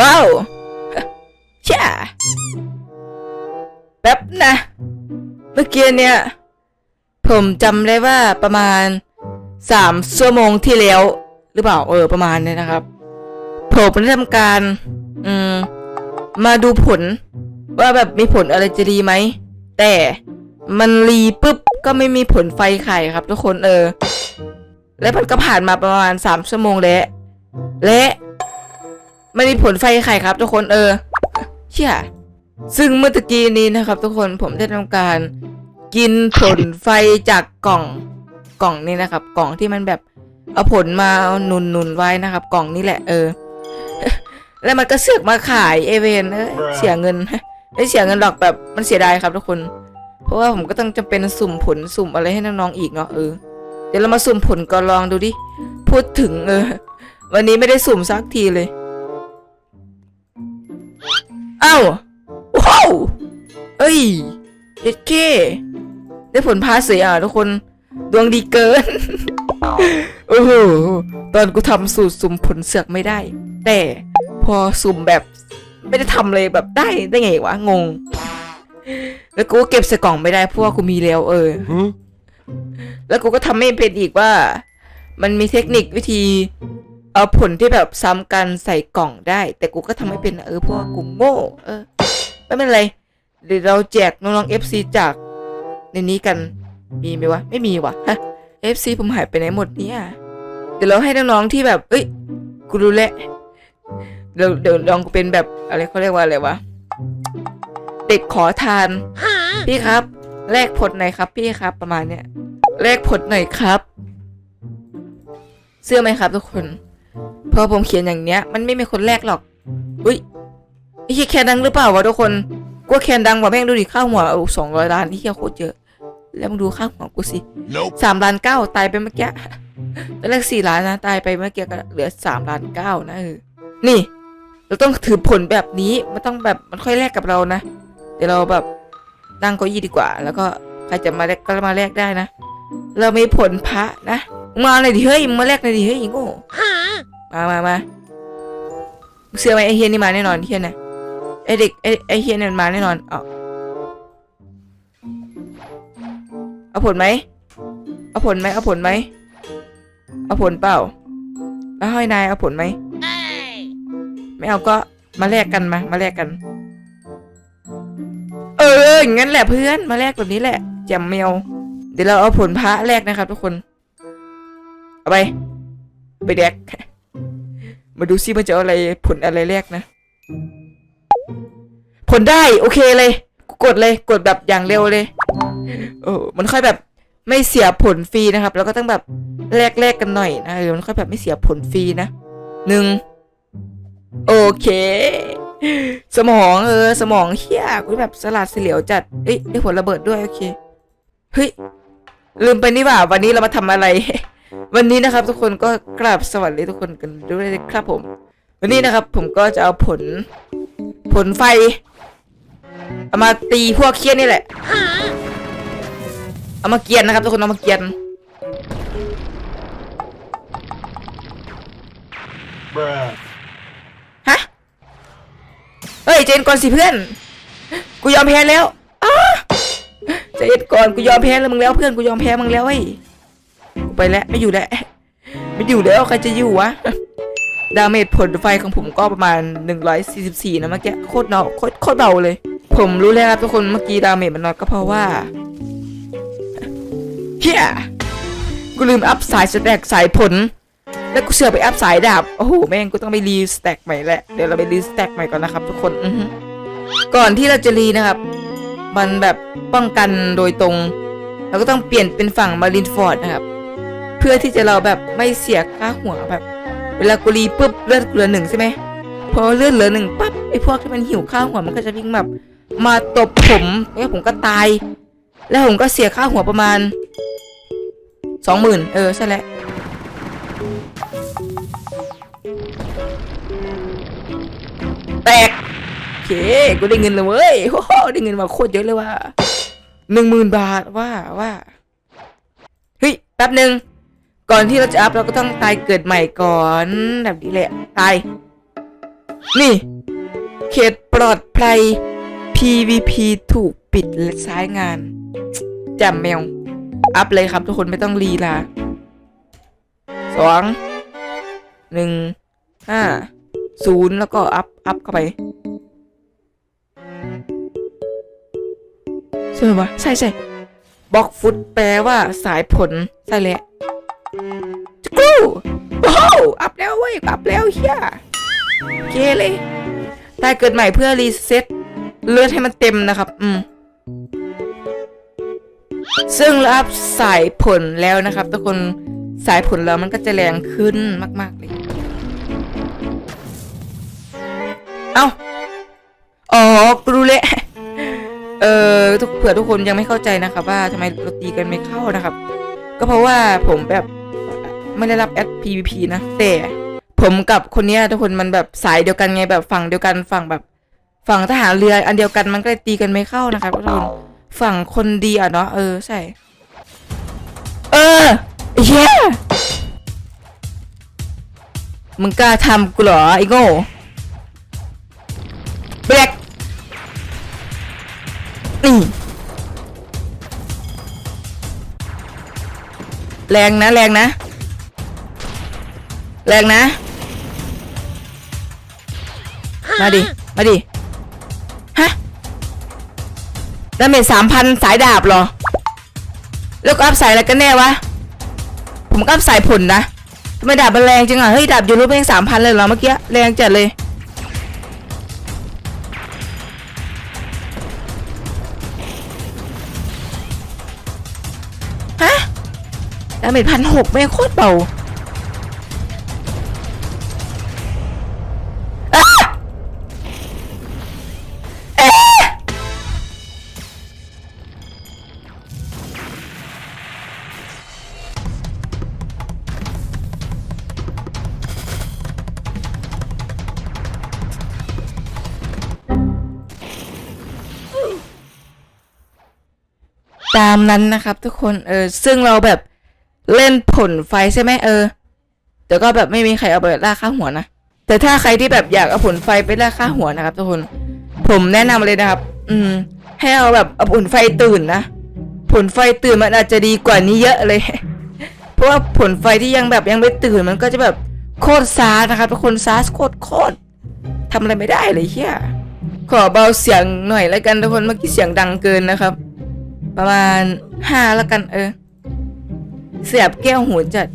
ว้าวช่าแป๊บนะ เมื่อกี้เนี่ย ผมจำได้ว่าประมาณสามชั่วโมงที่แล้ว หรือเปล่าเออประมาณนี้นะครับ ผมได้ทำการ อืม มาดูผล ว่าแบบมีผลอะไรจะดีไหม แต่มันรีปุ๊บก็ไม่มีผลไฟไข่ครับทุกคนเออ และมันก็ผ่านมาประมาณสามชั่วโมงแล้วและ ไม่มีผลไฟไข่ครับทุกคนเออเชี่ยซึ่งเมื่อตะกี้นี้นะครับ ทุกคนผมได้ทำการกินผลไฟจากกล่องกล่องนี้นะครับ กล่องที่มันแบบเอาผลมาหนุนหนุนๆไว้นะครับ กล่องนี้แหละเออ แล้วมันก็เสือกมาขายเอเวนเอ้ยเสียเงินไม่เสียเงินหรอกแบบมันเสียดายครับทุกคน เพราะว่าผมก็ต้องจำเป็นสุ่มผลสุ่มอะไรให้น้องๆอีกเนาะเออเดี๋ยวเรามาสุ่มผลก่อนลองดูดิพูดถึงเออ วันนี้ไม่ได้สุ่มสักทีเลยเอ้าว้าวเอ้ยเด็ดเคได้ผลพาเสียอะทุกคนดวงดีเกิน โอ้โห ตอนกูทำสูตรสุ่มผลเสือกไม่ได้ แต่พอสุ่มแบบไม่ได้ทำเลยแบบได้ได้ไงวะ งง แล้วกูก็เก็บใส่กล่องไม่ได้เพราะว่ากูมีแล้วเออ แล้วกูก็ทำไม่เป็นอีกว่า มันมีเทคนิควิธี เอาผลที่แบบซ้ำกันใส่กล่องได้ แต่กูก็ทำไม่เป็นอะเออเพราะว่ากูโง่เออ ไม่เป็นไรเดี๋ยวเราแจกน้องๆ FC จากในนี้กันมีไหมวะ ไม่มีวะฮะ FC ผมหายไปไหนหมดเนี่ยเดี๋ยวเราให้น้องๆที่แบบ เอ้ยกูรู้แล้วเดี๋ยวเดี๋ยวลองเป็นแบบอะไรเขาเรียกว่าอะไรวะเด็กขอทาน พี่ครับแลกผลหน่อยครับ พี่ครับ ประมาณเนี้ยแลกผลหน่อยครับ เสื้อไหมครับทุกคน พอผมเขียนอย่างเนี้ย มันไม่มีคนแลกหรอกอุ้ยไอ้เหี้ยแคนดังหรือเปล่าวะทุกคนกูว่าแคนดังว่ะแม่งดูดิค่าหัวสองร้อยล้านที่เหี้ยโคตรเยอะแล้วมึงดูค่าหัวกูสิ Nope. สามล้านเก้าตายไปเมื่อกี้ตอนแรกสี่ล้านนะตายไปเมื่อกี้ก็เหลือสามล้านเก้านะเออนี่ เราต้องถือผลแบบนี้มันต้องแบบมันค่อยแลกกับเรานะเดี๋ยวเราแบบนั่งเก้าอี้ดีกว่า แล้วก็ใครจะมาแลกก็มาแลกได้นะ เรามีผลพระนะมึงมาหน่อยดิเฮ้ยมึงมาแลกหน่อยดิเฮ้ยไอ้โง่ มามามาเชื่อไหมไอเฮียนี่มาแน่นอนเฮียนะไอเด็กไอไอเฮียนี่มันมาแน่นอนเอาเอาผลไหมเอาผลไหมเอาผลไหมเอาผลเปล่า แล้วห้นายเอาผลไหมไม่เอาก็มาแลกกันมา มาแลกกัน เอออย่างนั้นแหละเพื่อนมาแลกแบบนี้แหละแจมแมวเดี๋ยวเราเอาผลพระแรกนะครับทุกคน เอาไป ไปแดก มาดูซิมันจะอะไรผลอะไรแรกนะ ผลได้โอเคเลย กดเลยกดแบบอย่างเร็วเลยโอ้มันค่อยแบบไม่เสียผลฟรีนะครับ แล้วก็ต้องแบบแลกแลกกันหน่อยนะเออมันค่อยแบบไม่เสียผลฟรีนะหนึ่งโอเค สมองเออสมองเฮียกูแบบสลัดเสียวจัดเอ้ยได้ผลระเบิดด้วยโอเคเฮ้ยลืมไปนี่ว่าวันนี้เรามาทำอะไร วันนี้นะครับทุกคนก็กราบสวัสดีทุกคนกันด้วยนะครับผม วันนี้นะครับผมก็จะเอาผล ผลไฟเอามาตีพวกเคียนนี่แหละ เอามาเกียนนะครับทุกคนเอามาเกียนฮะเฮ้ยเจนก่อนสิเพื่อน กูยอมแพ้แล้วอ้าใจเย็นก่อนกูยอมแพ้แล้วมึงแล้วเพื่อนกูยอมแพ้มึงแล้วเฮ้ กูไปแล้วไม่อยู่แล้ว ไม่อยู่แล้วใครจะอยู่วะ ดาเมจผลไฟของผมก็ประมาณ 144 นะเมื่อกี้โคตรเนาโคตรโคตรเบาเลย ผมรู้แล้วครับทุกคนเมื่อกี้ดาเมจมันน้อยก็เพราะว่าเฮียกูลืมอัพสายสแต็กสายผล แล้วกูเสือไปอัพสายดาบ โอ้โห แม่งกูต้องไปรีสแต็กใหม่แหละ เดี๋ยวเราไปรีสแต็กใหม่ก่อนนะครับทุกคนก่อนที่เราจะรีนะครับ มันแบบป้องกันโดยตรง เราก็ต้องเปลี่ยนเป็นฝั่งมารินฟอร์ดนะครับ เพื่อที่จะเราแบบไม่เสียค่าหัวแบบ เวลากูรีปุ๊บเลือดกูเหลือหนึ่งใช่ไหมพอเลือดเหลือหนึ่งปั๊บไอ้พวกที่มันหิวข้าวหัวมันก็จะวิ่งแบบมาตบผมแล้วผมก็ตาย แล้วผมก็เสียค่าหัวประมาณสองหมื่นเออใช่แล้วแตกโอเคกูได้เงินเลยเว้ยโอ้โหได้เงินมาโคตรเยอะเลยว่ะหนึ่งหมื่นบาทว่าว่าเฮ้ยแป๊บหนึ่ง ก่อนที่เราจะอัพเราก็ต้องตายเกิดใหม่ก่อนแบบนี้แหละตายนี่ เขตปลอดภัย PVP ถูกปิดและใช้งานแจมแมว อัพเลยครับทุกคนไม่ต้องรีลาสองหนึ่งห้าศูนย์แล้วก็อัพอัพเข้าไปใช่ไหมวะใช่ใช่บล็อกฟุตแปลว่าสายผล ใช่เลยจุ กูโอ้โหอัพแล้วเว้ยอัพแล้วเฮียเคเลยตายเกิดใหม่เพื่อรีเซ็ตเลือดให้มันเต็มนะครับ อืม ซึ่งเราอัพสายผลแล้วนะครับ ทุกคนสายผลแล้วมันก็จะแรงขึ้นมาก ๆ เลย เอ้า อ๋อกูรู้แล้วเออทุกเผื่อทุกคนยังไม่เข้าใจนะครับ ว่าทำไมเราตีกันไม่เข้านะครับ ก็เพราะว่าผมแบบ ไม่ได้รับแอด PVP นะแต่ผมกับคนเนี้ยทุกคนมันแบบสายเดียวกันไงแบบฝั่งเดียวกันฝั่งแบบ ฝั่งทหารเรืออันเดียวกันมันก็เลยตีกันไม่เข้านะครับทุกคนฝั่งคนดีอะเนาะเออใช่ เออเย้มึงกล้าทำกูเหรอไอ้โง่แบล็กนี่แรงนะแรงนะ แรงนะ มาดิ มาดิ ฮะดาเมจสามพันสายดาบเหรอ แล้วก็อัพสายอะไรกันแน่วะ ผมก็อัพสายผลนะทำไมดาบมันแรงจังอะ เฮ้ย ดาบยูรูเพียงสามพันเลยเหรอเมื่อกี้ แรงจัดเลย ฮะดาเมจพันหกแม่งโคตรเบา ตามนั้นนะครับ ทุกคนเออซึ่งเราแบบเล่นผลไฟใช่ไหมเออแต่ก็แบบไม่มีใครเอาไปล่าค่าหัวนะแต่ถ้าใครที่แบบอยากเอาผลไฟไปล่าค่าหัวนะครับ ทุกคน ผมแนะนำเลยนะครับ อืม ให้เอาแบบเอาผลไฟตื่นนะผลไฟตื่นมันอาจจะดีกว่านี้เยอะเลย เพราะว่าผลไฟที่ยังแบบยังไม่ตื่นมันก็จะแบบโคตรซานะครับทุกคนซาโคตรโคตรทำอะไรไม่ได้เลยเฮียขอเบาเสียงหน่อยแล้วกันทุกคนเมื่อกี้เสียงดังเกินนะครับ ประมาณห้าแล้วกันเออ เสียบแก้วหูจัด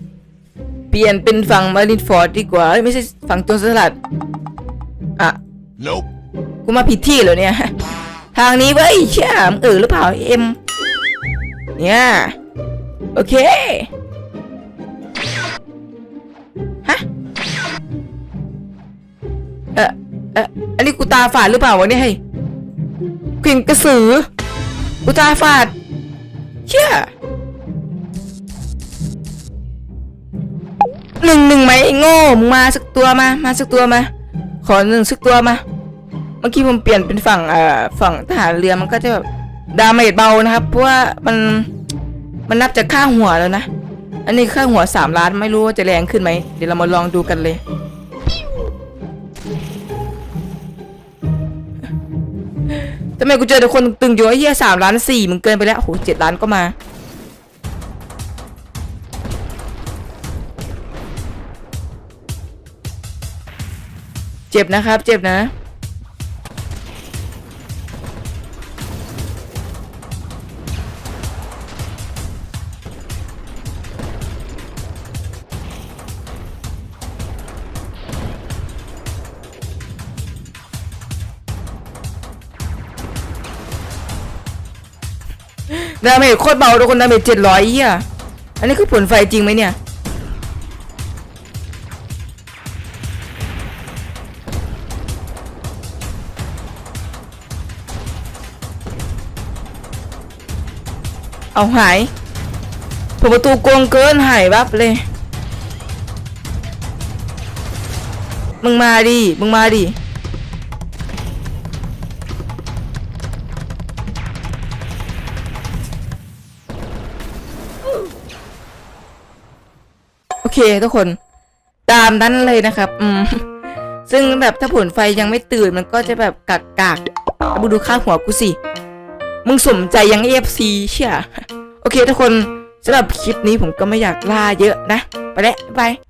เปลี่ยนเป็นฝั่งมารินฟอร์ดดีกว่าเอ้ยไม่ใช่ฝั่งโจรสลัด อะ Nope. กูมาผิดที่เหรอเนี่ย ทางนี้เว้ยเชื่อมงเออหรือเปล่าเอ็ม เนี่ย โอเค ฮะ เออเอออันนี้กูตาฝาดหรือเปล่าวะเนี่ยเฮ้ยกลิ่นกระสือ กูตาฝาดเชื่อหนึ่งหนึ่งไหมไอ้โง่มึงมาสักตัวมา มาสักตัวมา ขอหนึ่งสักตัวมา เมื่อกี้ผมเปลี่ยนเป็นฝั่งเอ่อฝั่งทหารเรือมันก็จะแบบดาเมจเบานะครับ เพราะว่ามันมันนับจากค่าหัวแล้วนะ อันนี้ค่าหัวสามล้านไม่รู้ว่าจะแรงขึ้นไหม เดี๋ยวเรามาลองดูกันเลย ทำไมกูเจอแต่คนตึงๆอยู่ไอ้เหี้ยสามล้านสี่มึงเกินไปแล้วโอ้โหเจ็ดล้านก็มา เจ็บนะครับ เจ็บนะ ดาเมจโคตรเบาทุกคนดาเมจเจ็ดร้อยเฮียอันนี้คือผลไฟจริงไหมเนี่ยเอาหายเปิดประตูโกงเกินหายบับเลย มึงมาดิ มึงมาดิ เคทุกคน ตามนั้นเลยนะครับ อืม ซึ่งแบบถ้าผลไฟยังไม่ตื่นมันก็จะแบบกากกากๆแล้วมึงดูค่าหัวกูสิ มึงสมใจยังเอฟซีเชี่ยโอเคทุกคนสำหรับคลิปนี้ผมก็ไม่อยากล่าเยอะนะ ไปแล้วบ๊ายบาย